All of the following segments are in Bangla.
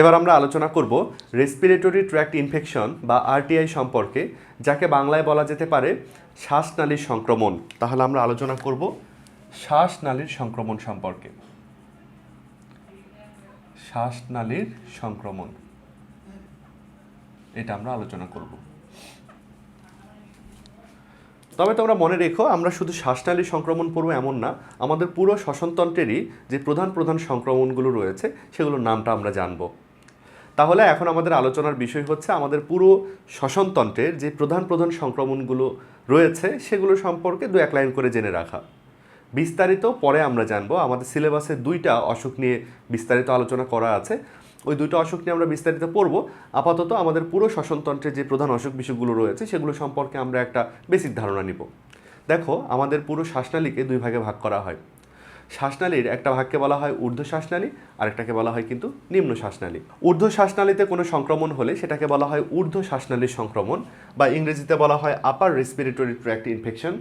এবার আমরা আলোচনা করব রেসপিরেটরি ট্র্যাক্ট ইনফেকশন বা আরটিআই সম্পর্কে, যাকে বাংলায় বলা যেতে পারে শ্বাসনালীর সংক্রমণ। তাহলে আমরা আলোচনা করব শ্বাসনালীর সংক্রমণ সম্পর্কে। শ্বাসনালীর সংক্রমণ। এটা আমরা আলোচনা করব। তবে তোমরা মনে রেখো, আমরা শুধু শ্বাসনালী সংক্রমণ পড়ব এমন না, আমাদের পুরো শ্বসনতন্ত্রেরই যে প্রধান প্রধান সংক্রমণগুলো রয়েছে, সেগুলোর নামটা আমরা জানব। তাহলে এখন আমাদের আলোচনার বিষয় হচ্ছে আমাদের পুরো শ্বসনতন্ত্রের যে প্রধান প্রধান সংক্রমণগুলো রয়েছে, সেগুলো সম্পর্কে দু এক লাইন করে জেনে রাখা। বিস্তারিত পরে আমরা জানব। আমাদের সিলেবাসে দুইটা অসুখ নিয়ে বিস্তারিত আলোচনা করা আছে। ওই দুইটা অসুখ নিয়ে আমরা বিস্তারিত পড়ব। আপাতত আমাদের পুরো শ্বসনতন্ত্রের যে প্রধান অসুখ বিসুখগুলো রয়েছে, সেগুলো সম্পর্কে আমরা একটা বেসিক ধারণা নিব। দেখো, আমাদের পুরো শ্বাসনালীকে দুই ভাগে ভাগ করা হয়। শ্বাসনালীর একটা ভাগকে বলা হয় ঊর্ধ্ব শ্বাসনালী, আরেকটাকে বলা হয় কিন্তু নিম্ন শ্বাসনালী। ঊর্ধ্ব শ্বাসনালীতে কোনো সংক্রমণ হলে সেটাকে বলা হয় ঊর্ধ্ব শ্বাসনালীর সংক্রমণ বা ইংরেজিতে বলা হয় আপার রেসপিরেটরি ট্র্যাক্ট ইনফেকশন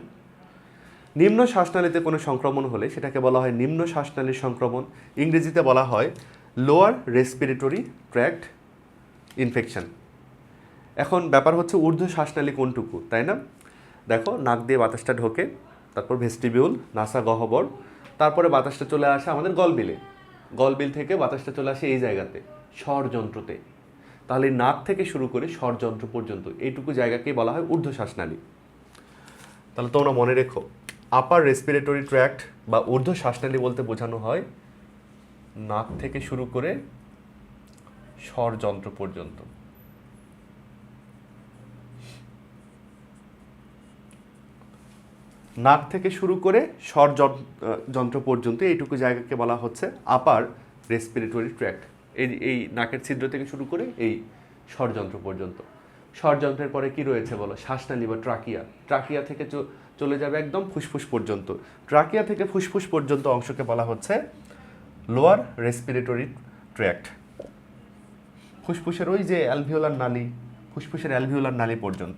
নিম্ন শ্বাসনালীতে কোনো সংক্রমণ হলে সেটাকে বলা হয় নিম্ন শ্বাসনালীর সংক্রমণ। ইংরেজিতে বলা হয় লোয়ার রেসপিরেটরি ট্র্যাক্ট ইনফেকশন এখন ব্যাপার হচ্ছে ঊর্ধ্ব শ্বাসনালী কোনটুকু, তাই না? দেখো, নাক দিয়ে বাতাসটা ঢোকে, তারপর ভেস্টিবিউল নাসা, গহ্বর তারপরে বাতাসটা চলে আসে আমাদের গলবিলে। গলবিল থেকে বাতাসটা চলে আসে এই জায়গাতে, স্বরযন্ত্রতে। তাহলে নাক থেকে শুরু করে স্বরযন্ত্র পর্যন্ত এইটুকু জায়গাকেই বলা হয় ঊর্ধ্ব শ্বাসনালী তাহলে তোমরা মনে রেখো আপার রেসপিরেটরি ট্র্যাক্ট বা ঊর্ধ্ব শ্বাসনালী বলতে বোঝানো হয় নাক থেকে শুরু করে স্বরযন্ত্র পর্যন্ত। নাক থেকে শুরু করে স্বর যন্ত্র পর্যন্ত এইটুকু জায়গাকে বলা হচ্ছে আপার রেসপিরেটরি ট্র্যাক্ট এই এই নাকের ছিদ্র থেকে শুরু করে এই স্বরযন্ত্র পর্যন্ত। স্বরযন্ত্রের পরে কি রয়েছে বলো? শ্বাসনালী বা ট্রাকিয়া ট্রাকিয়া থেকে চলে যাবে একদম ফুসফুস পর্যন্ত। ট্রাকিয়া থেকে ফুসফুস পর্যন্ত অংশকে বলা হচ্ছে লোয়ার রেসপিরেটরি ট্র্যাক্ট ফুসফুসের ওই যে অ্যালভিওলার নালী, ফুসফুসের অ্যালভিওলার নালী পর্যন্ত।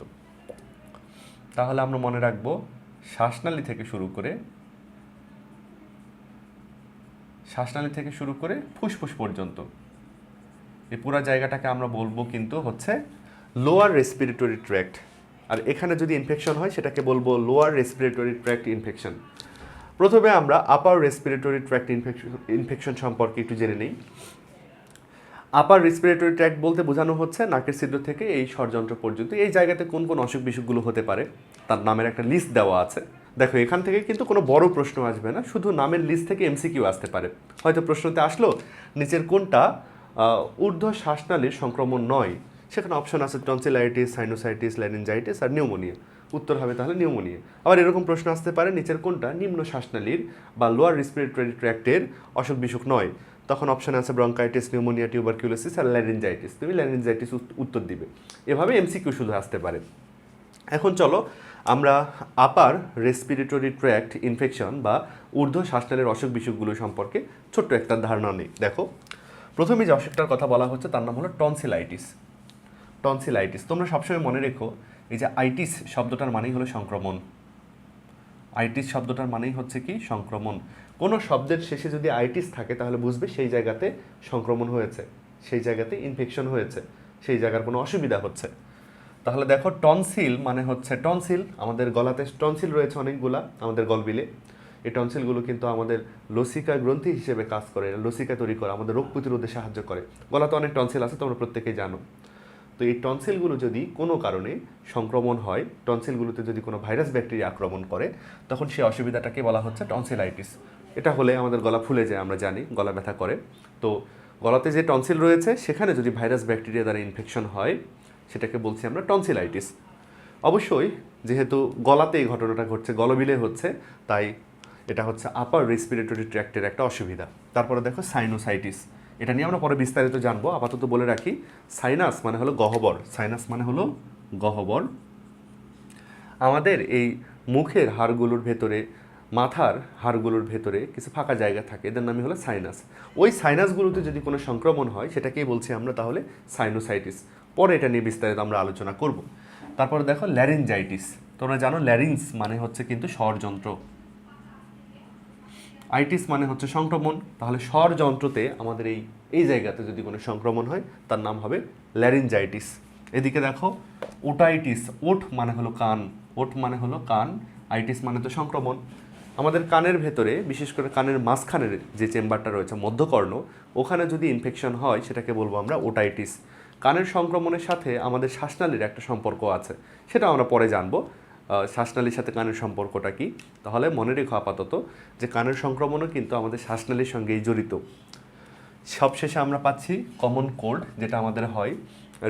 তাহলে আমরা মনে রাখব শ্বাসনালী থেকে শুরু করে, শ্বাসনালী থেকে শুরু করে ফুসফুস পর্যন্ত। এই পুরো জায়গাটাকে আমরা বলব কিন্তু হচ্ছে লোয়ার রেসপিরেটরি ট্র্যাক্ট আর এখানে যদি ইনফেকশন হয়, সেটাকে বলব লোয়ার রেসপিরেটরি ট্র্যাক্ট ইনফেকশন প্রথমে আমরা upper respiratory tract infection infection সম্পর্কে একটু জেনে নিই। আপার রেসপিরেটরি ট্র্যাক্ট বলতে বোঝানো হচ্ছে নাকের ছিদ্র থেকে এই ষড়যন্ত্র পর্যন্ত। এই জায়গাতে কোন কোন অসুখ বিসুখগুলো হতে পারে, তার নামের একটা লিস্ট দেওয়া আছে। দেখো, এখান থেকে কিন্তু কোনো বড় প্রশ্ন আসবে না, শুধু নামের লিস্ট থেকে এমসিকিউ আসতে পারে। হয়তো প্রশ্নতে আসলো, নিচের কোনটা ঊর্ধ্ব শ্বাসনালীর সংক্রমণ নয়, সেখানে অপশন আছে টনসিলাইটিস সাইনোসাইটিস ল্যানিনজাইটিস আর নিউমোনিয়া উত্তর হবে তাহলে নিউমোনিয়া আবার এরকম প্রশ্ন আসতে পারে, নিচের কোনটা নিম্ন শ্বাসনালীর বা লোয়ার রেসপিরেটরি ট্র্যাক্টের অসুখ বিসুখ নয়। তখন অপশন আছে ব্রঙ্কাইটিস নিউমোনিয়া টিউবারকিউলোসিস আর ল্যারিনজাইটিস তুমি ল্যারিনজাইটিস উত্তর দিবে। এভাবে এমসিকিউ শুধু আসতে পারে। এখন চলো আমরা আপার রেসপিরেটরি ট্র্যাক্ট ইনফেকশন বা ঊর্ধ্ব শ্বাসনালীর অসুখ বিসুখগুলো সম্পর্কে ছোট্ট একটা ধারণা নেই। দেখো প্রথমে যে অসুখটার কথা বলা হচ্ছে তার নাম হলো টনসিলাইটিস টনসিলাইটিস তোমরা সবসময় মনে রেখো, এই যে আইটিস শব্দটার মানেই হলো সংক্রমণ। আইটিস শব্দটার মানেই হচ্ছে কি সংক্রমণ। কোনো শব্দের শেষে যদি আইটিস থাকে তাহলে বুঝবে সেই জায়গাতে সংক্রমণ হয়েছে, সেই জায়গাতে ইনফেকশন হয়েছে, সেই জায়গার কোনো অসুবিধা হচ্ছে। তাহলে দেখো টনসিল মানে হচ্ছে টনসিল আমাদের গলাতে টনসিল রয়েছে অনেকগুলা আমাদের গলবিলে। এই টনসিলগুলো কিন্তু আমাদের লসিকা গ্রন্থি হিসেবে কাজ করে, লসিকা তৈরি করে, আমাদের রোগ প্রতিরোধে সাহায্য করে। গলাতে অনেক টনসিল আছে, তোমরা প্রত্যেকেই জানো। তো এই টনসিলগুলো যদি কোনো কারণে সংক্রমণ হয়, টনসিলগুলোতে যদি কোনো ভাইরাস ব্যাকটেরিয়া আক্রমণ করে, তখন সেই অসুবিধাটাকে বলা হচ্ছে টনসিলাইটিস। এটা হলে আমাদের গলা ফুলে যায়, আমরা জানি, গলা ব্যথা করে। তো গলাতে যে টনসিল রয়েছে, সেখানে যদি ভাইরাস ব্যাকটেরিয়া দ্বারা ইনফেকশন হয়, সেটাকে বলছি আমরা টনসিলাইটিস। অবশ্যই, যেহেতু গলাতে এই ঘটনাটা ঘটছে, গলবিলে হচ্ছে, তাই এটা হচ্ছে আপার রেসপিরেটরি ট্র্যাক্টের একটা অসুবিধা। তারপরে দেখো সাইনোসাইটিস এটা নিয়ে আমরা পরে বিস্তারিত জানব। আপাতত বলে রাখি, সাইনাস মানে হলো গহ্বর। সাইনাস মানে হলো গহ্বর। আমাদের এই মুখের হাড়গুলোর ভেতরে, মাথার হাড়গুলোর ভেতরে কিছু ফাঁকা জায়গা থাকে, এদের নামই হলো সাইনাস। ওই সাইনাসগুলোতে যদি কোনো সংক্রমণ হয়, সেটাকেই বলছি আমরা তাহলে সাইনোসাইটিস। পরে এটা নিয়ে বিস্তারিত আমরা আলোচনা করব। তারপরে দেখো ল্যারিনজাইটিস। তোমরা জানো ল্যারিন্স মানে হচ্ছে কিন্তু স্বরযন্ত্র। আইটিস মানে হচ্ছে সংক্রমণ। তাহলে স্বরযন্ত্রতে আমাদের এই এই জায়গাতে যদি কোনো সংক্রমণ হয়, তার নাম হবে ল্যারিনজাইটিস। এদিকে দেখো, ওটাইটিস, ওট মানে হলো কান, ওট মানে হলো কান, আইটিস মানে তো সংক্রমণ। আমাদের কানের ভেতরে, বিশেষ করে কানের মাঝখানের যে চেম্বারটা রয়েছে, মধ্যকর্ণ, ওখানে যদি ইনফেকশন হয়, সেটাকে বলব আমরা ওটাইটিস। কানের সংক্রমণের সাথে আমাদের শ্বাসনালীর একটা সম্পর্ক আছে, সেটা আমরা পরে জানব। শ্বাসনালীর সাথে কানের সম্পর্কটা কি? তাহলে মনে রেখো আপাতত যে কানের সংক্রমণও কিন্তু আমাদের শ্বাসনালীর সঙ্গেই জড়িত। সবশেষে আমরা পাচ্ছি কমন কোল্ড যেটা আমাদের হয়।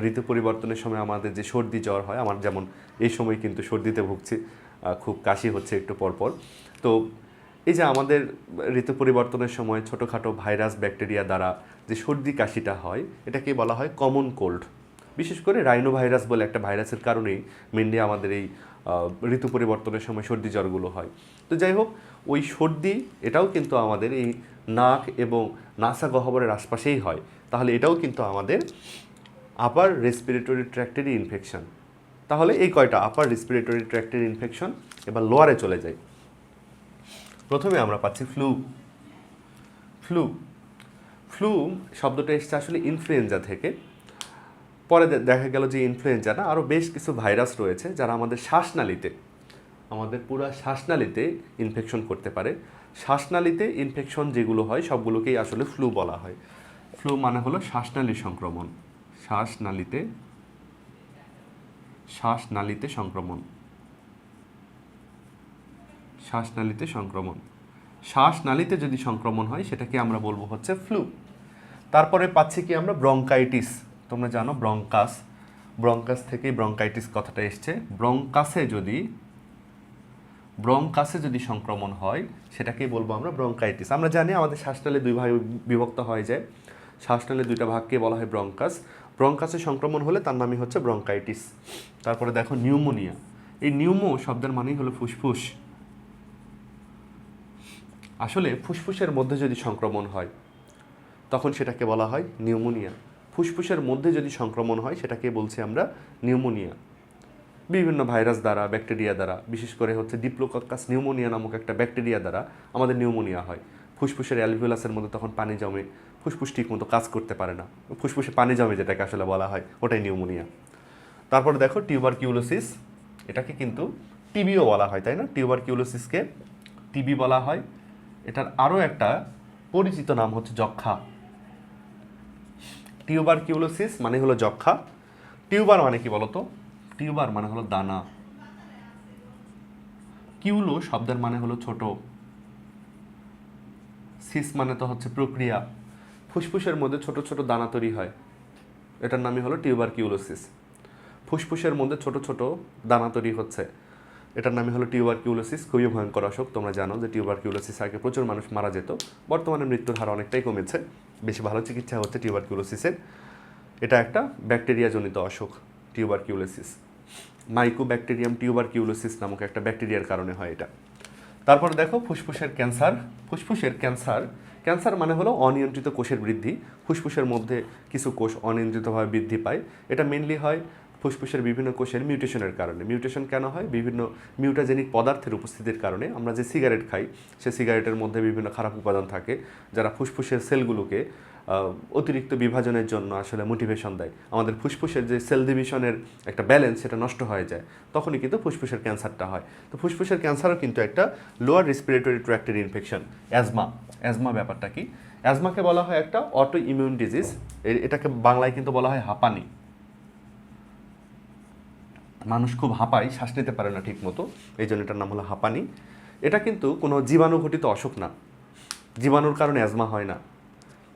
ঋতু পরিবর্তনের সময় আমাদের যে সর্দি জ্বর হয়, আমার যেমন এই সময় কিন্তু সর্দিতে ভুগছি খুব কাশি হচ্ছে একটু পরপর। তো এই যে আমাদের ঋতু পরিবর্তনের সময় ছোটোখাটো ভাইরাস ব্যাকটেরিয়া দ্বারা যে সর্দি কাশিটা হয় এটাকে বলা হয় কমন কোল্ড বিশেষ করে রাইনো ভাইরাস বলে একটা ভাইরাসের কারণেই মেনলি আমাদের এই ঋতু পরিবর্তনের সময় সর্দি জ্বরগুলো হয়। তো যাই হোক, ওই সর্দি এটাও কিন্তু আমাদের এই নাক এবং নাসা গহ্বরের আশপাশেই হয়। তাহলে এটাও কিন্তু আমাদের আপার রেসপিরেটরি ট্র্যাক্টেরই ইনফেকশন তাহলে এই কয়টা? আপার রেসপিরেটরি ট্র্যাক্টের ইনফেকশন এবার লোয়ারে চলে যায় প্রথমে আমরা পাচ্ছি ফ্লু ফ্লু ফ্লু শব্দটা এসছে আসলে ইনফ্লুয়েঞ্জা থেকে। পরে দেখা গেল যে ইনফ্লুয়েঞ্জা না আরও বেশ কিছু ভাইরাস রয়েছে যারা আমাদের শ্বাসনালীতে, আমাদের পুরো শ্বাসনালীতে ইনফেকশন করতে পারে। শ্বাসনালীতে ইনফেকশন যেগুলো হয়, সবগুলোকেই আসলে ফ্লু বলা হয়। ফ্লু মানে হলো শ্বাসনালীর সংক্রমণ। শ্বাসনালীতে শ্বাসনালীতে সংক্রমণ। শ্বাসনালীতে সংক্রমণ। শ্বাসনালীতে যদি সংক্রমণ হয়, সেটাকে আমরা বলব হচ্ছে ফ্লু তারপরে পাচ্ছি কি আমরা ব্রঙ্কাইটিস তোমরা জানো ব্রঙ্কাস ব্রঙ্কাস থেকেই ব্রঙ্কাইটিস কথাটা এসছে। ব্রঙ্কাসে যদি ব্রঙ্কাসে যদি সংক্রমণ হয়, সেটাকেই বলব আমরা ব্রঙ্কাইটিস। আমরা জানি আমাদের শ্বাসনালী দুই ভাগে বিভক্ত হয়ে যায় শ্বাসনালী দুইটা ভাগকে বলা হয় ব্রঙ্কাস। ব্রঙ্কাসে সংক্রমণ হলে তার নামই হচ্ছে ব্রঙ্কাইটিস। তারপরে দেখো নিউমোনিয়া। এই নিউমো শব্দের মানেই হলো ফুসফুস। আসলে ফুসফুসের মধ্যে যদি সংক্রমণ হয়, তখন সেটাকে বলা হয় নিউমোনিয়া। ফুসফুসের মধ্যে যদি সংক্রমণ হয়, সেটাকে বলছি আমরা নিউমোনিয়া। বিভিন্ন ভাইরাস দ্বারা, ব্যাকটেরিয়া দ্বারা, বিশেষ করে হচ্ছে ডিপ্লোকাক্কাস নিউমোনিয়া নামক একটা ব্যাকটেরিয়া দ্বারা আমাদের নিউমোনিয়া হয়। ফুসফুসের অ্যালভিওলাসের মধ্যে তখন পানি জমে, ফুসফুস ঠিক মতো কাজ করতে পারে না। ফুসফুসে পানি জমে যেটাকে আসলে বলা হয়, ওটাই নিউমোনিয়া। তারপরে দেখো টিউবার কিউলোসিস এটাকে কিন্তু টিবিও বলা হয়, তাই না? টিউবার কিউলোসিসকে টিবি বলা হয়। এটার আরও একটা পরিচিত নাম হচ্ছে যক্ষা টিউবার কিউলোসিস মানে হলো যক্ষা। টিউবার মানে কি বলতো? টিউবার মানে হলো দানা। কিউলো শব্দের মানে হলো ছোট। সিস মানে তো হচ্ছে প্রক্রিয়া। ফুসফুসের মধ্যে ছোট ছোট দানা তৈরি হয়। এটার নামই হলো টিউবার কিউলোসিস। ফুসফুসের মধ্যে ছোট ছোট দানা তৈরি হচ্ছে। এটার নামে হলো টিউবার কিউলোসিস খুবই ভয়ঙ্কর অসুখ। তোমরা জানো যে টিউবার কিউলোসিস আগে প্রচুর মানুষ মারা যেত। বর্তমানে মৃত্যুর হার অনেকটাই কমেছে। বেশি ভালো চিকিৎসা হচ্ছে টিউবার কিউলোসিসের এটা একটা ব্যাকটেরিয়াজনিত অসুখ tuberculosis mycobacterium tuberculosis নামক একটা ব্যাকটেরিয়ার কারণে হয় এটা। তারপর দেখো ফুসফুসের ক্যান্সার। ফুসফুসের ক্যান্সার ক্যান্সার মানে হলো অনিয়ন্ত্রিত কোষের বৃদ্ধি। ফুসফুসের মধ্যে কিছু কোষ অনিয়ন্ত্রিতভাবে বৃদ্ধি পায়। এটা মেনলি হয় ফুসফুসের বিভিন্ন কোষের মিউটেশনের কারণে। মিউটেশন কেন হয়? বিভিন্ন মিউটাজেনিক পদার্থের উপস্থিতির কারণে। আমরা যে সিগারেট খাই, সে সিগারেটের মধ্যে বিভিন্ন খারাপ উপাদান থাকে, যারা ফুসফুসের সেলগুলোকে অতিরিক্ত বিভাজনের জন্য আসলে মোটিভেশন দেয়। আমাদের ফুসফুসের যে সেল ডিভিশনের একটা ব্যালেন্স সেটা নষ্ট হয়ে যায়। তখনই কিন্তু ফুসফুসের ক্যান্সারটা হয়। তো ফুসফুসের ক্যান্সারও কিন্তু একটা লোয়ার রেসপিরেটরি ট্র্যাক্টের ইনফেকশন অ্যাজমা অ্যাজমা ব্যাপারটা কি? অ্যাজমাকে বলা হয় একটা অটো ইমিউন ডিজিজ এটাকে বাংলায় কিন্তু বলা হয় হাঁপানি। মানুষ খুব হাঁপায়, শ্বাস নিতে পারে না ঠিক মতো এই জন্য এটার নাম হলো হাঁপানি। এটা কিন্তু কোনো জীবাণু ঘটিত অসুখ না। জীবাণুর কারণে অ্যাজমা হয় না।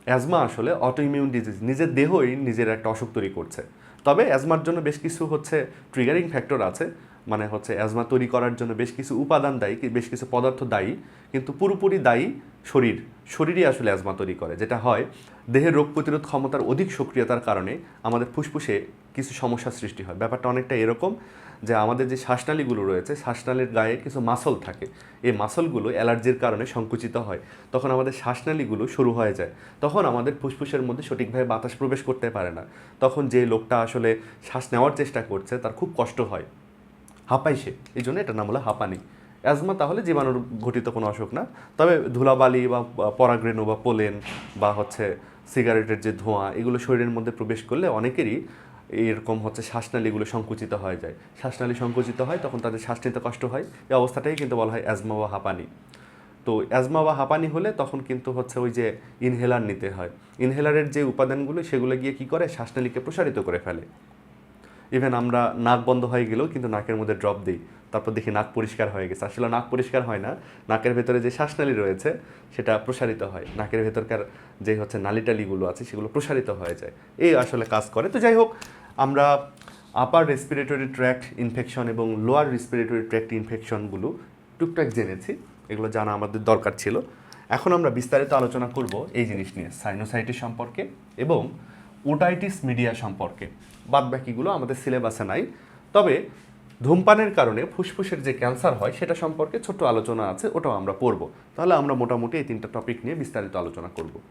অ্যাজমা আসলে অটো ইমিউন ডিজিজ নিজের দেহই নিজের একটা অসুখ তৈরি করছে। তবে অ্যাজমার জন্য বেশ কিছু হচ্ছে ট্রিগারিং ফ্যাক্টর আছে। মানে হচ্ছে অ্যাজমা তৈরি করার জন্য বেশ কিছু উপাদান দায়ী বেশ কিছু পদার্থ দায়ী। কিন্তু পুরোপুরি দায়ী শরীর। শরীরই আসলে অ্যাজমা তৈরি করে, যেটা হয় দেহের রোগ প্রতিরোধ ক্ষমতার অধিক সক্রিয়তার কারণে আমাদের ফুসফুসে কিছু সমস্যার সৃষ্টি হয়। ব্যাপারটা অনেকটা এরকম যে আমাদের যে শ্বাসনালীগুলো রয়েছে, শ্বাসনালীর গায়ে কিছু মাসল থাকে। এই মাসলগুলো অ্যালার্জির কারণে সংকুচিত হয়। তখন আমাদের শ্বাসনালীগুলো শুরু হয়ে যায়। তখন আমাদের ফুসফুসের মধ্যে সঠিকভাবে বাতাস প্রবেশ করতে পারে না। তখন যে লোকটা আসলে শ্বাস নেওয়ার চেষ্টা করছে, তার খুব কষ্ট হয়। হাঁপাই সে। এই জন্য এটার নাম হলো হাঁপানি। অ্যাজমা তাহলে জীবাণুর ঘটিত কোনো অসুখ না। তবে ধুলাবালি বা পরাগরেণু বা পোলেন বা হচ্ছে সিগারেটের যে ধোঁয়া, এগুলো শরীরের মধ্যে প্রবেশ করলে অনেকেরই এরকম হচ্ছে শ্বাসনালীগুলো সংকুচিত হয়ে যায়। শ্বাসনালী সংকুচিত হয়, তখন তাদের শ্বাস নিতে কষ্ট হয়। এই অবস্থাটাই কিন্তু বলা হয় অ্যাজমা বা হাঁপানি। তো অ্যাজমা বা হাঁপানি হলে তখন কিন্তু হচ্ছে ওই যে ইনহেলার নিতে হয়। ইনহেলারের যে উপাদানগুলো, সেগুলো গিয়ে কি করে? শ্বাসনালীকে প্রসারিত করে ফেলে। ইভেন আমরা নাক বন্ধ হয়ে গেলেও কিন্তু নাকের মধ্যে ড্রপ দিই। তারপর দেখি নাক পরিষ্কার হয়ে গেছে। আসলে নাক পরিষ্কার হয় না। নাকের ভেতরে যে শ্বাসনালী রয়েছে, সেটা প্রসারিত হয়। নাকের ভেতরকার যে হচ্ছে নালিটালিগুলো আছে, সেগুলো প্রসারিত হয়ে যায়। এই আসলে কাজ করে। তো যাই হোক, আমরা আপার রেসপিরেটরি ট্র্যাক্ট ইনফেকশন এবং লোয়ার রেসপিরেটরি ট্র্যাক্ট ইনফেকশনগুলো টুকটাক জেনেছি। এগুলো জানা আমাদের দরকার ছিল। এখন আমরা বিস্তারিত আলোচনা করব এই জিনিস নিয়ে সাইনোসাইটিস সম্পর্কে এবং ওটাইটিস মিডিয়া সম্পর্কে। বাদ বাকিগুলো আমাদের সিলেবাসে নাই। তবে ধূমপানের কারণে ফুসফুসের যে ক্যান্সার হয়, সেটা সম্পর্কে ছোট্ট আলোচনা আছে, ওটাও আমরা পড়ব। তাহলে আমরা মোটামুটি এই তিনটা টপিক নিয়ে বিস্তারিত আলোচনা করব।